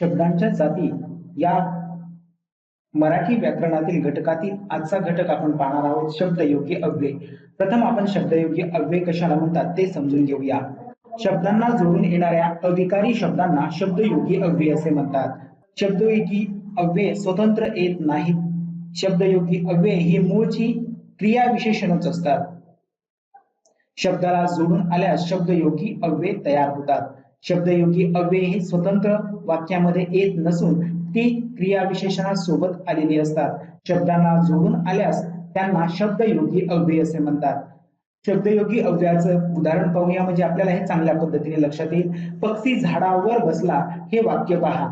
शब्दांच्या जाती या मराठी व्याकरणातील घटकातील आजचा घटक आपण पाहणार आहोत शब्दयोगी अव्यय. प्रथम आपण शब्दयोगी अव्यय कशाला म्हणतात ते समजून घेऊया. शब्दांना जोडून येणाऱ्या अविकारी शब्दांना शब्दयोगी अव्यय असे म्हणतात. शब्दयोगी अव्यय स्वतंत्र येत नाहीत. शब्दयोगी अव्यय ही मूळची क्रिया विशेषणच असतात. शब्दाला जोडून आल्यास शब्दयोगी अव्यय तयार होतात. शब्दयोगी अव्यय ही स्वतंत्र वाक्यामध्ये येत नसून ती क्रिया विशेषणासोबत आलेली असतात. शब्दांना जोडून आल्यास त्यांना शब्दयोगी अव्यय असे म्हणतात. शब्दयोगी अव्ययाचं उदाहरण पाहूया. म्हणजे आपल्याला हे चांगल्या पद्धतीने लक्षात येईल. पक्षी झाडावर बसला हे वाक्य पहा.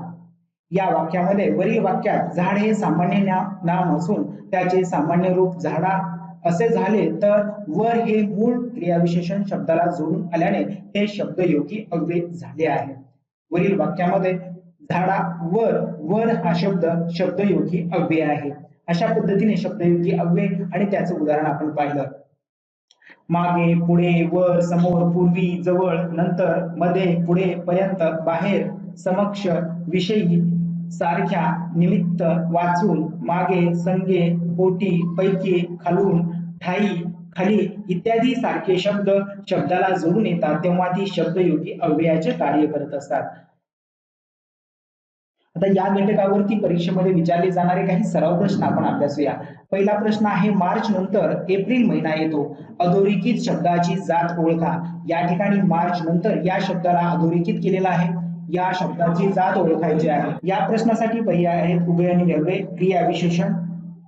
या वाक्यामध्ये वरील वाक्यात झाड हे सामान्य नाम असून त्याचे सामान्य रूप झाडा असे झाले तर वर हे मूळ क्रियाविशेषण शब्दाला जोडून आल्याने हे शब्दयोगी अव्यय झाले आहे वरील वाक्यामध्ये झाडा वर वर हा शब्द शब्दयोगी अव्यय आहे. अशा पद्धतीने शब्दयोगी अव्यय आणि त्याचं उदाहरण आपण पाहिलं. मागे पुढे वर समोर पूर्वी जवळ नंतर मध्ये पुढे पर्यंत बाहेर समक्ष विषयी सारख्या निमित्त वाचून मागे संगे पोटी पैकी खालून ठाई खाली इत्यादी सारखे शब्द शब्दाला जोडून येतात तेव्हा ती शब्दयोगी अव्ययाचे कार्य करत असतात. आता या घटकावरती परीक्षेमध्ये विचारले जाणारे काही सराव प्रश्न आपण अभ्यासूया पहिला प्रश्न आहे मार्च नंतर एप्रिल महिना येतो. अधोरेखित शब्दाची जात ओळखा. या ठिकाणी मार्च नंतर या शब्दाला अधोरेखित केलेला आहे. या शब्दाची जात ओळखायची आहे. या प्रश्नासाठी पर्याय आहेत उभयनिव्य अव्यय क्रिया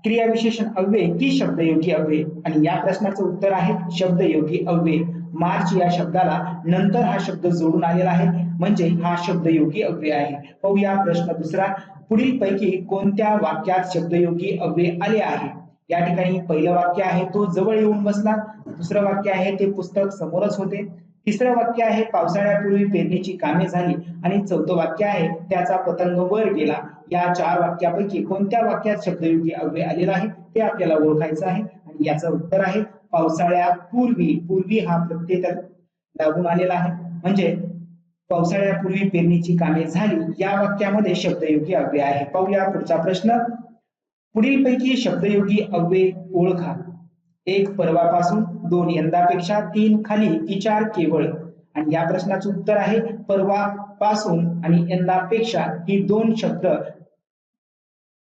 क्रियाविशेषण अव्यय की शब्दयोगी अव्यय? आणि या प्रश्नाचं उत्तर आहे शब्दयोगी अव्यय. मार्च या शब्दाला नंतर हा शब्द जोडून आलेला आहे. म्हणजे हा शब्दयोगी अव्यय आहे. पाहूया प्रश्न दुसरा. पुढील पैकी कोणत्या वाक्यात शब्दयोगी अव्यय आले आहे? या ठिकाणी पहिलं वाक्य आहे तो जवळ येऊन बसला. दुसरं वाक्य आहे ते पुस्तक समोरच होते. तिसरं वाक्य आहे पावसाळ्यापूर्वी पेरणीची कामे झाली आणि चौथं वाक्य आहे त्याचा पतंग वर गेला. या चार वाक्यापैकी कोणत्या वाक्यात शब्दयोगी अव्यय आलेला आहे ते आपल्याला ओळखायचं आहे. आणि याचं उत्तर आहे पावसाळ्यापूर्वी पूर्वी हा प्रत्यय त्यात लागून आलेला आहे. म्हणजे पावसाळ्यापूर्वी पेरणीची कामे झाली या वाक्यामध्ये शब्दयोगी अव्यय आहे. पाहूया पुढचा प्रश्न. पुढील पैकी शब्दयोगी अव्यय ओळखा. एक परवापासून दोन यंदापेक्षा तीन खाली की चार केवळ. आणि या प्रश्नाचं उत्तर आहे परवा पासून आणि यंदापेक्षा ही दोन शब्द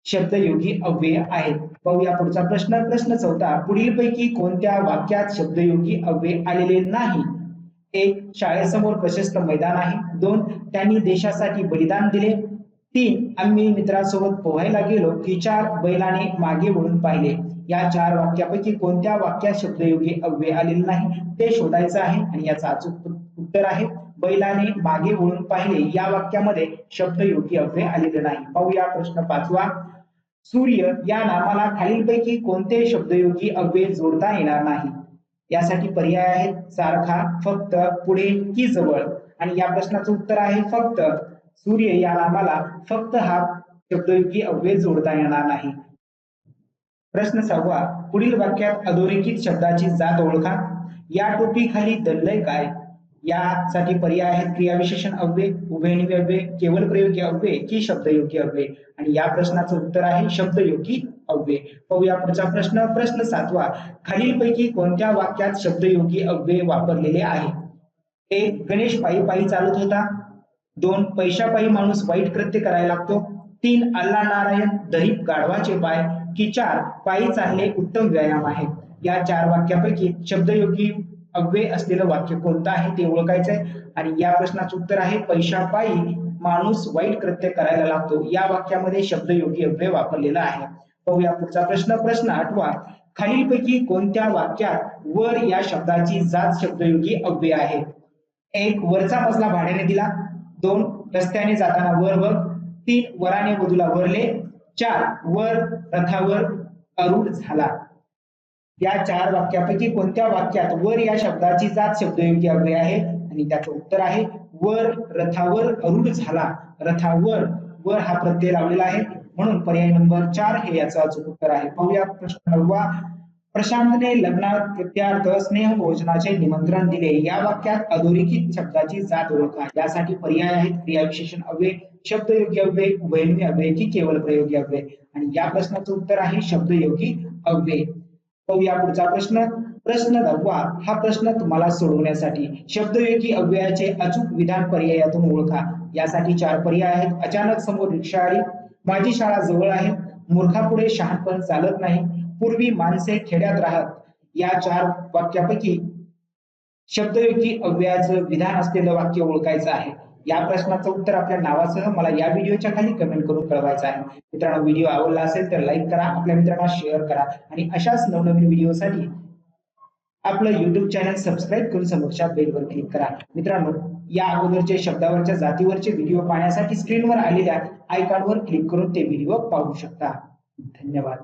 शब्दयोगी अव्यय आहेत. पाहूया पुढचा प्रश्न. प्रश्न चौथा पुढील पैकी कोणत्या वाक्यात शब्दयोगी अव्यय आलेले नाही? एक शाळेसमोर प्रशस्त मैदान आहे. दोन त्यांनी देशासाठी बलिदान दिले. तीन आम्ही मित्रांसोबत पोहायला गेलो की चार बैलाने मागे वळून पाहिले. या चार वाक्यापैकी कोणत्या वाक्यात शब्दयोगी अव्यय आलेले नाही ते शोधायचं आहे आणि याचा अचूक उत्तर आहे. बैलाने मागे वळून पाहिले या वाक्यामध्ये शब्दयोगी अव्यय आलेले नाही. पाहूया प्रश्न पाचवा. सूर्य या नामाला खालीलपैकी कोणते शब्दयोगी अव्यय जोडता येणार नाही? यासाठी पर्याय आहेत सारखा फक्त पुढे की जवळ. आणि या प्रश्नाचं उत्तर आहे फक्त सूर्य या नामाला फक्त हा शब्दयोगी अव्यय जोडता येणार नाही. प्रश्न सहावा पुढील वाक्यात अधोरेखित शब्दाची जात ओळखा. या टोपी खाली दल्लय काय? यासाठी पर्याय आहेत क्रियाविशेषण अव्यय उभयनिव्य अव्यय केवळ प्रयोगी अव्यय की शब्दयोगी अव्यय? आणि या प्रश्नाचं उत्तर आहे शब्दयोगी अव्यय. पाहूया पुढचा प्रश्न. प्रश्न सातवा खालीलपैकी कोणत्या वाक्यात शब्दयोगी अव्यय वापरलेले आहे? एक गणेश पायी पायी चालत होता. दोन पैशापायी माणूस वाईट कृत्य करायला लागतो. तीन अल्ला नारायण दरीप गाढवाचे पाय. की चार पायी चालणे उत्तम व्यायाम आहे. या चार वाक्यापैकी शब्दयोगी अव्यय असलेलं वाक्य कोणतं आहे ते ओळखायचं आहे आणि या प्रश्नाचं उत्तर आहे पैशापायी माणूस वाईट कृत्य करायला लागतो. या वाक्यामध्ये शब्दयोगी अव्यय वापरलेला आहे. पाहूया पुढचा प्रश्न. प्रश्न आठवा खालीलपैकी कोणत्या वाक्यात वर या शब्दाची जात शब्दयोगी अव्यय आहे? एक वरचा मजला भाड्याने दिला. दोन रस्त्याने जाताना वर बघ तीन वराने वधूला वरले चार वर रथावर अरुण झाला. या चार वाक्यापैकी कोणत्या वाक्यात वर या शब्दाची जात शब्दयोगी अव्यय आहे? आणि त्याचं उत्तर आहे वर रथावर अरुण झाला. रथावर वर हा प्रत्यय लावलेला आहे. म्हणून पर्याय नंबर चार हे याचं अचूक उत्तर आहे. पाहूया प्रश्न नववा. प्रशांतने लग्नात प्रत्यार्थ स्नेह भोजनाचे निमंत्रण दिले. या वाक्यात अधोरेखित शब्दाची जात ओळखा. यासाठी पर्याय आहेत. क्रियाविशेषण अव्यय शब्दयोगी अव्यय उभयनिमी अव्यय की केवळ प्रयोगी अव्यय? आणि या प्रश्नाचं उत्तर आहे शब्दयोगी अव्यय. पाहूया पुढचा प्रश्न. प्रश्न दहावा हा प्रश्न तुम्हाला सोडवण्यासाठी. शब्दयोगी अव्ययाचे अचूक विधान पर्यायातून ओळखा. यासाठी चार पर्याय आहेत. अचानक समोर रिक्षा आली माझी शाळा जवळ आहे. मूर्खापुढे शहाणपण चालत नाही. पूर्वी माणसे खेड्यात राहत या चार वाक्यापैकी शब्दयोगी अव्ययाचं विधान असलेलं वाक्य ओळखायचं आहे. या प्रश्नाचं उत्तर आपल्या नावासह मला या व्हिडिओच्या खाली कमेंट करून कळवायचं आहे. मित्रांनो व्हिडिओ आवडला असेल तर लाईक करा आपल्या मित्रांना शेअर करा आणि अशाच नवनवीन व्हिडिओसाठी आपलं युट्यूब चॅनल सबस्क्राईब करून समोरच्या बेलवर क्लिक करा. मित्रांनो या अगोदरचे शब्दावरच्या जातीवरचे व्हिडिओ पाहण्यासाठी स्क्रीनवर आलेल्या आयकॉनवर क्लिक करून ते व्हिडिओ पाहू शकता. धन्यवाद.